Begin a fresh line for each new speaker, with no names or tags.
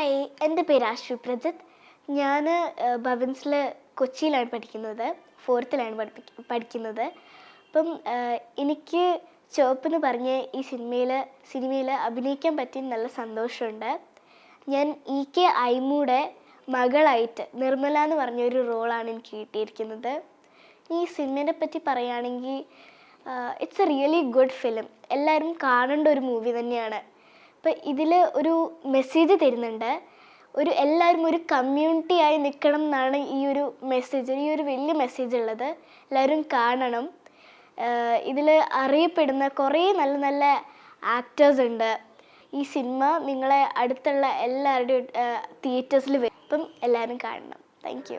Hi എന്റെ പേര് ആശു പ്രജിത്ത്. ഞാൻ ഭവൻസിൽ കൊച്ചിയിലാണ് പഠിക്കുന്നത് ഫോർത്തിലാണ് പഠിപ്പി പഠിക്കുന്നത്. അപ്പം എനിക്ക് ചുവപ്പെന്ന് പറഞ്ഞ് ഈ സിനിമയിൽ സിനിമയിൽ അഭിനയിക്കാൻ പറ്റിയ നല്ല സന്തോഷമുണ്ട്. ഞാൻ ഇ കെ ഐമൂടെ മകളായിട്ട് നിർമ്മല എന്ന് പറഞ്ഞൊരു റോളാണ് എനിക്ക് കിട്ടിയിരിക്കുന്നത്. ഈ സിനിമേനെ പറ്റി പറയുകയാണെങ്കിൽ it's a really good film എല്ലാവരും കാണേണ്ട ഒരു മൂവി തന്നെയാണ്. ഇപ്പം ഇതിൽ ഒരു മെസ്സേജ് തരുന്നുണ്ട്. ഒരു എല്ലാവരും ഒരു കമ്മ്യൂണിറ്റി ആയി നിൽക്കണം എന്നാണ് ഈ ഒരു മെസ്സേജ് ഈ ഒരു വലിയ മെസ്സേജ് ഉള്ളത്. എല്ലാവരും കാണണം. ഇതിൽ അറിയപ്പെടുന്ന കുറേ നല്ല നല്ല ആക്ടേഴ്സ് ഉണ്ട്. ഈ സിനിമ നിങ്ങളെ അടുത്തുള്ള എല്ലാവരുടെയും തിയേറ്റേഴ്സിൽ വരും. അപ്പം എല്ലാവരും കാണണം. താങ്ക്